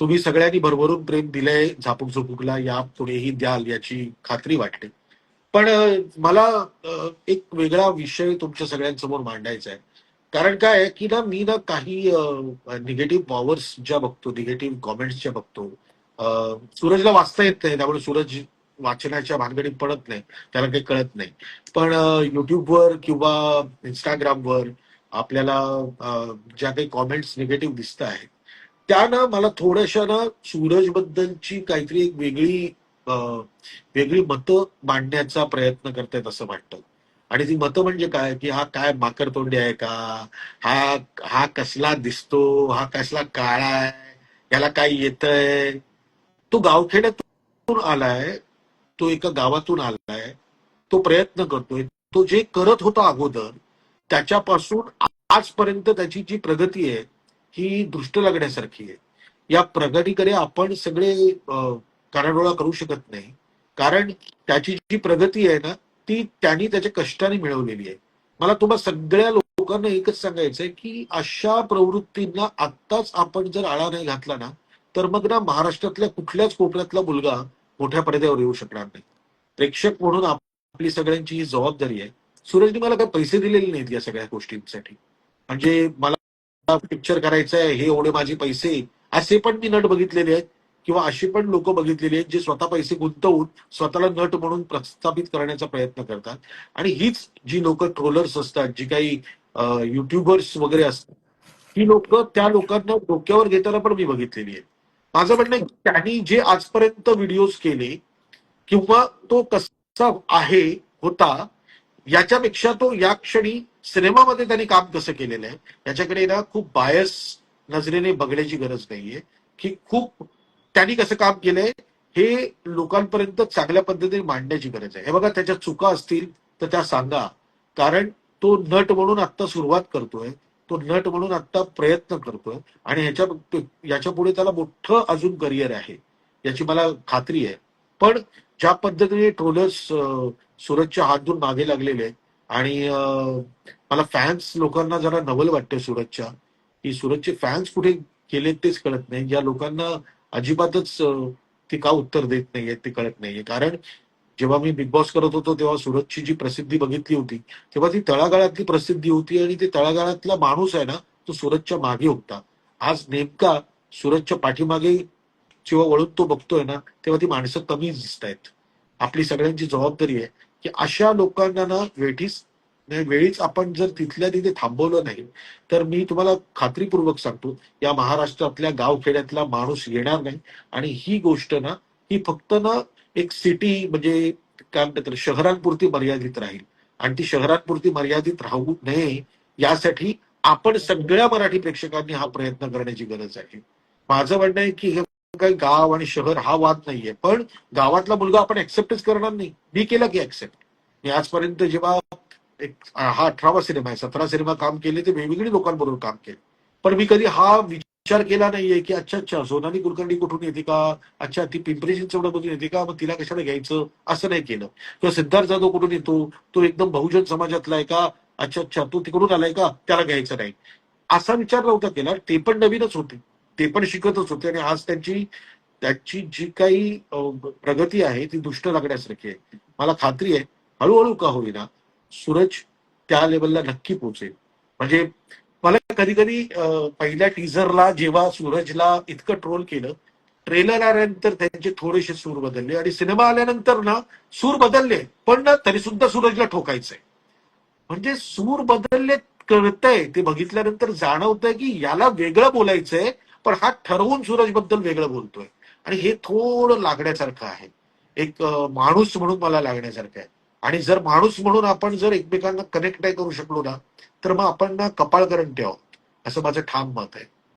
तुम्ही सगळ्यांनी भरभरून प्रेम दिलंय झापूक झुपूकला या पुढेही द्याल याची खात्री वाटते. पण मला एक वेगळा विषय तुमच्या सगळ्यांसमोर मांडायचा आहे. कारण काय आहे की ना मी ना काही निगेटिव्ह पॉवर्स ज्या बघतो निगेटिव्ह कॉमेंट्स ज्या बघतो सूरजला वाचता येत नाही. त्यामुळे सूरज वाचनाच्या भानगडीत पडत नाही. त्याला काही कळत नाही. पण युट्यूबवर किंवा इंस्टाग्रामवर आपल्याला ज्या काही कॉमेंट्स निगेटिव्ह दिसत आहेत त्यानं मला थोड्याशा ना सूरज बद्दलची काहीतरी एक वेगळी वेगळी मतं मांडण्याचा प्रयत्न करतायत असं वाटतं. आणि ती मतं म्हणजे काय? की हा काय माकरतोंडी आहे का? हा हा कसला दिसतो? हा कसला काळा आहे? याला काय येतंय? तो गावखेड्यातून आलाय तो एका गावातून आलाय तो प्रयत्न करतोय. तो जे करत होता अगोदर त्याच्यापासून आजपर्यंत त्याची जी प्रगती आहे ही दृष्ट लागण्यासारखी आहे. या प्रगतीकडे आपण सगळे कानाडोळा करू शकत नाही. कारण त्याची जी प्रगती आहे ना ती त्यांनी त्याच्या कष्टाने मिळवलेली आहे. मला तुम्हाला सगळ्या लोकांना एकच सांगायचंय की अशा प्रवृत्तींना आत्ताच आपण जर आळा नाही घातला ना तर मग ना महाराष्ट्रातल्या कुठल्याच कोपऱ्यातला मुलगा मोठ्या पडद्यावर येऊ शकणार नाही. प्रेक्षक म्हणून आपली सगळ्यांची ही जबाबदारी आहे. सूरजने मला काही पैसे दिलेले नाहीत या सगळ्या गोष्टींसाठी. म्हणजे मला पिक्चर करायचं आहे हे एवढे माझे पैसे असे पण मी नट बघितलेले आहेत किंवा अशी पण लोक बघितलेली आहेत जे स्वतः पैसे गुंतवून स्वतःला नट म्हणून प्रस्थापित करण्याचा प्रयत्न करतात. आणि हीच जी लोक ट्रोलर्स असतात जी काही युट्यूबर्स वगैरे असतात ही लोक त्या लोकांना डोक्यावर घेताना पण मी बघितलेली आहे माझं म्हणणं त्यांनी जे आजपर्यंत व्हिडिओज केले किंवा तो कसा आहे होता याच्यापेक्षा तो या क्षणी सिनेमामध्ये त्यांनी काम कसं केलेलं आहे याच्याकडे ना खूप बायस नजरेने बघण्याची गरज नाहीये की खूप त्यांनी कसं काम केलंय हे लोकांपर्यंत चांगल्या पद्धतीने मांडण्याची गरज आहे. हे बघा त्याच्या चुका असतील तर त्या सांगा. कारण तो नट म्हणून आता सुरुवात करतोय तो नट म्हणून आता प्रयत्न करतोय आणि ह्याच्या याच्यापुढे त्याला मोठं अजून करिअर आहे याची मला खात्री आहे. पण ज्या पद्धतीने ट्रोलर्स सूरजच्या हात धुवून मागे लागलेले आणि मला फॅन्स लोकांना जरा नवल वाटते सूरजच्या की सूरजचे फॅन्स कुठे गेलेत तेच कळत नाही. ज्या लोकांना अजिबातच ती ते का उत्तर देत नाहीये ते कळत नाहीये. कारण जेव्हा मी बिग बॉस करत होतो तेव्हा सूरजची जी प्रसिद्धी बघितली होती तेव्हा ती तळागाळातली प्रसिद्धी होती आणि ते तळागाळातला माणूस आहे ना तो सूरजच्या मागे होता. आज नेमका सूरजच्या पाठीमागे किंवा वळून तो बघतोय ना तेव्हा ती माणसं कमी दिसत आहेत आपली सगळ्यांची जबाबदारी आहे की अशा लोकांना ना वेठीस म्हणजे वेळीच आपण जर तिथल्या तिथे थांबवलं नाही तर मी तुम्हाला खात्रीपूर्वक सांगतो या महाराष्ट्रातल्या गावखेड्यातला माणूस येणार नाही. आणि ही गोष्ट ना ही फक्त ना एक सिटी म्हणजे काय म्हणतात शहरांपुरती मर्यादित राहील. आणि ती शहरांपुरती मर्यादित राहू नये यासाठी आपण सगळ्या मराठी प्रेक्षकांनी हा प्रयत्न करण्याची गरज आहे. माझं म्हणणं आहे की हे काही गाव आणि शहर हा वाद नाहीये. पण गावातला मुलगा आपण ऍक्सेप्टच करणार नाही. मी केलं की ऍक्सेप्ट मी आजपर्यंत जेव्हा एक हा अठरावा सिनेमा आहे सतरा सिनेमा काम केले ते वेगवेगळी लोकांबरोबर काम केले. पण मी कधी हा विचार केला नाहीये की अच्छा अच्छा सोनाली कुलकर्णी कुठून येते का? अच्छा ती पिंपरी चिंचवडमधून येते का? मग तिला कशाला घ्यायचं? असं नाही केलं. किंवा सिद्धार्थ जाधव कुठून येतो? तो एकदम बहुजन समाजातला आहे का? अच्छा अच्छा तो तिकडून आलाय का? त्याला घ्यायचं नाही. असा विचार नव्हता केला. ते पण नवीनच होते. ते पण शिकतच होते आणि आज त्यांची त्याची जी काही प्रगती आहे ती दुष्ट लागण्यासारखी आहे. मला खात्री आहे हळूहळू का होईना सूरज त्या लेवलला नक्की पोहोचेल. म्हणजे मला कधी कधी पहिल्या टीझरला जेव्हा सूरजला इतकं ट्रोल केलं ट्रेलर आल्यानंतर त्यांचे थोडेसे सूर बदलले आणि सिनेमा आल्यानंतर ना सूर बदलले पण ना तरी सुद्धा सूरजला ठोकायचंय. म्हणजे सूर बदलले कळतंय ते बघितल्यानंतर जाणवतंय की याला वेगळं बोलायचंय पण हा ठरवून सूरजबद्दल वेगळं बोलतोय. आणि हे थोडं लागण्यासारखं आहे. एक माणूस म्हणून मला लागण्यासारखं आहे. आणि जर माणूस म्हणून आपण जर एकमेकांना कनेक्ट नाही करू शकलो ना तर मग आपण ना कपाळकरण ठेवावं. असं माझं ठाम मत आहे.